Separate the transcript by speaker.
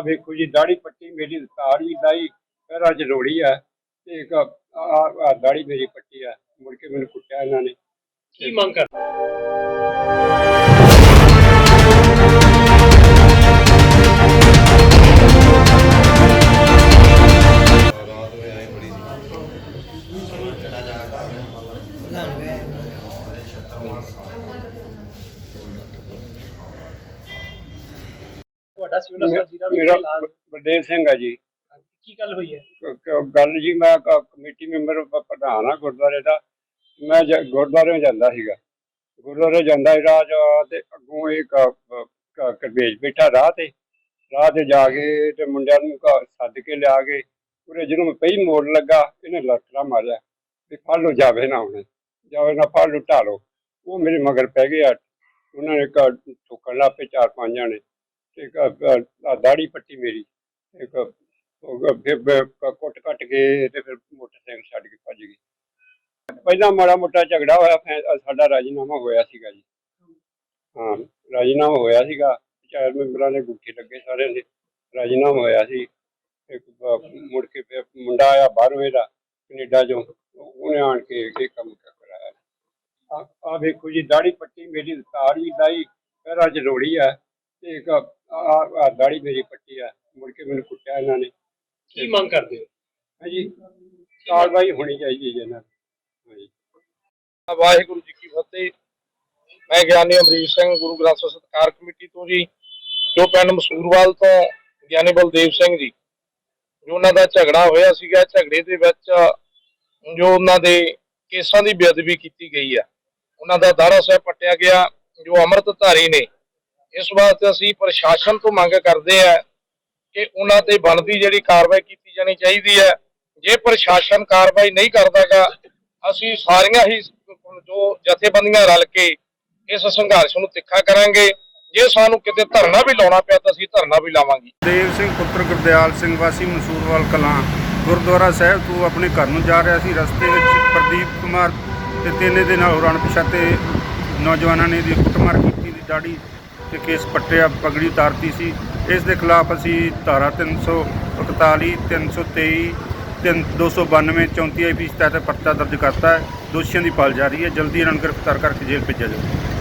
Speaker 1: ਆ ਵੇਖੋ ਜੀ ਦਾੜੀ ਪੱਟੀ ਮੇਰੀ ਤਾਰੀ ਲਾਈ, ਪੈਰਾਂ 'ਚ ਰੋੜੀ ਆ ਤੇ ਇੱਕ ਆ ਦਾੜੀ ਮੇਰੀ ਪੱਟੀ ਆ, ਮੁੜ ਕੇ ਮੈਨੂੰ ਕੁੱਟਿਆ ਇਹਨਾਂ ਨੇ।
Speaker 2: ਕੀ ਮੰਗ ਕਰ
Speaker 3: ਰਾਤ ਹੋਇਆ
Speaker 2: ਤੁਹਾਡਾ ਸਿਵਲ ਹਸਪਤਾਲ ਦਾ
Speaker 1: ਮੇਰਾ ਬਲਦੇਵ ਸਿੰਘ ਆ ਜੀ।
Speaker 2: ਕੀ ਗੱਲ ਹੋਈ ਹੈ?
Speaker 1: ਕ- ਕ- ਗੱਲ ਜੀ ਮੈਂ ਕ- ਕਮੇਟੀ ਮੈਂਬਰ ਪ- ਪ੍ਰਧਾਨ ਆ ਗੁਰਦੁਆਰੇ ਦਾ। ਮੈਂ ਜ- ਗੁਰਦੁਆਰੇ ਜਾਂਦਾ ਸੀਗਾ। ਗੁਰਦੁਆਰੇ ਜਾਂਦਾ ਸੀ ਰਾਜ ਤੇ ਅੱਗੋਂ ਇੱਕ ਕਰਵੇਜ ਬੈਠਾ ਰਾਹ ਤੇ। ਰਾਹ ਤੇ ਜਾ ਕੇ ਤੇ ਮੁੰਡਿਆਂ ਨੂੰ ਘਰ ਸੱਦ ਕੇ ਲਿਆ ਕੇ ਪੂਰੇ ਜਿਹਨੂੰ ਮੈਂ ਪਈ ਮੋੜ ਲੱਗਾ ਇਹਨੇ ਲੱਕੜਾ ਮਾਰਿਆ ਵੀ ਫੜ ਲਓ ਜਾਵੇ ਨਾ ਹੁਣ ਜਾਵੇ ਨਾ ਫੜ ਲਓ ਢਾਲੋ ਉਹ ਮੇਰੇ ਮਗਰ ਪੈ ਗਏ ਆ ਉਹਨਾਂ ਨੇ ਇੱਕ ਠੋਕਣ ਲੱਗ ਪਏ ਚਾਰ ਪੰਜ ਜਾਣੇ। ਤੇ ਇੱਕ ਦਾੜੀ ਪੱਟੀ ਮੇਰੀ। ਇੱਕ ਫਿਰ ਕੁੱਟ ਕੱਟ ਕੇ ਤੇ ਫਿਰ ਮੋਟਰਸਾਈਕਲ ਛੱਡ ਕੇ ਭੱਜ ਗਈ। ਪਹਿਲਾਂ ਮਾੜਾ ਮੋਟਾ ਝਗੜਾ ਹੋਇਆ ਸਾਡਾ ਰਾਜੀਨਾਮਾ ਹੋਇਆ ਸੀਗਾ ਜੀ। ਹਾਂ, ਰਾਜੀਨਾਮਾ ਹੋਇਆ ਸੀਗਾ। ਚਾਰ ਮੈਂਬਰਾਂ ਦੇ ਗੁੱਠੇ ਲੱਗੇ ਸਾਰਿਆਂ ਦੇ। ਰਾਜੀਨਾਮਾ ਹੋਇਆ ਸੀ। ਇੱਕ ਬ- ਮੁੜ ਕੇ ਮੁੰਡਾ ਆਇਆ ਬਾਹਰੋਂ ਇਹਦਾ ਕੈਨੇਡਾ ਚੋਂ। ਉਹਨੇ ਆਣ ਕੇ ਇਹ ਕੰਮ ਕਰਾਇਆ। ਆ ਵੇਖੋ ਜੀ ਦਾੜੀ ਪੱਟੀ ਮੇਰੀ ਤਾਰੀ ਲਾਈ। ਪੈਰਾਂ 'ਚ ਰੋੜੀ ਆ। ਤੇ ਇੱਕ ਆ ਆ ਦਾੜੀ ਮੇਰੀ ਪੱਟੀ ਆ ਮੁੜ ਕੇ ਮੈਨੂੰ ਕੁੱਟਿਆ ਇਹਨਾਂ ਨੇ।
Speaker 2: ਕੀ ਮੰਗ ਕਰਦੇ ਹੋ?
Speaker 1: ਹਾਂਜੀ ਕਾਰਵਾਈ ਹੋਣੀ ਚਾਹੀਦੀ ਹੈ ਇਹਨਾਂ ਤੇ ਹਾਂਜੀ।
Speaker 4: ਵਾਹਿਗੁਰੂ ਜੀ ਕੀ ਫਤਿਹ। ਮੈਂ ਗਿਆਨੀ ਅਮਰੀਸ਼ ਸਿੰਘ ਗੁਰੂ ਗ੍ਰੰਥ ਸਾਹਿਬ ਸਤਕਾਰ ਕਮੇਟੀ ਤੋਂ ਜੀ ਜੋ ਪਿੰਡ ਮਸੂਰਵਾਲ ਤੋਂ ਗਿਆਨੀ ਬਲਦੇਵ ਸਿੰਘ ਜੀ ਜੋ ਉਹਨਾਂ ਦਾ ਝਗੜਾ ਹੋਇਆ ਸੀਗਾ ਝਗੜੇ ਦੇ ਵਿੱਚ ਜੋ ਉਹਨਾਂ ਦੇ ਕੇਸਾਂ ਦੀ ਬੇਅਦਬੀ ਕੀਤੀ ਗਈ ਆ ਉਹਨਾਂ ਦਾ ਦਾਰਾ ਸਾਹਿਬ ਪੱਟਿਆ ਗਿਆ ਜੋ ਅੰਮ੍ਰਿਤਧਾਰੀ ਨੇ ਇਸ ਵਾਸਤੇ ਅਸੀਂ ਪ੍ਰਸ਼ਾਸਨ ਤੋਂ ਮੰਗ ਕਰਦੇ ਆ ਕਿ ਉਹਨਾਂ ਤੇ ਬਣਦੀ ਜਿਹੜੀ ਕਾਰਵਾਈ ਕੀਤੀ ਜਾਣੀ ਚਾਹੀਦੀ ਹੈ। ਜੇ ਪ੍ਰਸ਼ਾਸਨ ਕਾਰਵਾਈ ਨਹੀਂ ਕਰਦਾਗਾ, ਅਸੀਂ ਸਾਰੀਆਂ ਹੀ ਜੋ ਜਥੇਬੰਦੀਆਂ ਰਲ ਕੇ ਇਸ ਸੰਘਰਸ਼ ਨੂੰ ਤਿੱਖਾ ਕਰਾਂਗੇ। ਜੇ ਸਾਨੂੰ ਕਿਤੇ ਧਰਨਾ ਵੀ ਲਾਉਣਾ ਪਿਆ ਤਾਂ ਅਸੀਂ ਧਰਨਾ ਵੀ ਲਾਵਾਂਗੇ।
Speaker 5: ਦੇਵ ਸਿੰਘ ਪੁੱਤਰ ਗੁਰਦਿਆਲ ਸਿੰਘ ਵਾਸੀ ਮਨਸੂਰਵਾਲ ਕਲਾਂ ਗੁਰਦੁਆਰਾ ਸਾਹਿਬ ਤੋਂ ਆਪਣੇ ਘਰ ਨੂੰ ਜਾ ਰਿਹਾ ਸੀ। ਰਸਤੇ ਵਿੱਚ ਪ੍ਰਦੀਪ ਕੁਮਾਰ ਤੇ ਤਿੰਨ ਦੇ ਨਾਲ ਹੋਰਾਂ ਪਛਾਤੇ ਨੌਜਵਾਨਾਂ ਨੇ ਦੀ ਕੁੱਟਮਾਰ ਕੀਤੀ। ਦੀ ਦਾੜੀ ਤੇ ਕੇਸ ਪੱਟਿਆ, ਪਗੜੀ ਉਤਾਰਤੀ ਸੀ। ਇਸ ਦੇ ਖਿਲਾਫ ਅਸੀਂ ਧਾਰਾ 341 323 ਤਿੰਨ 292 34 ਆਈਪੀ ਤਹਿਤ ਪਰਚਾ ਦਰਜ ਕਰਤਾ ਹੈ। ਦੋਸ਼ੀਆਂ ਦੀ ਭਾਲ ਜਾਰੀ ਹੈ। ਜਲਦੀ ਇਹਨਾਂ ਨੂੰ ਗ੍ਰਿਫਤਾਰ ਕਰਕੇ ਜੇਲ੍ਹ ਭੇਜਿਆ ਜਾਵੇ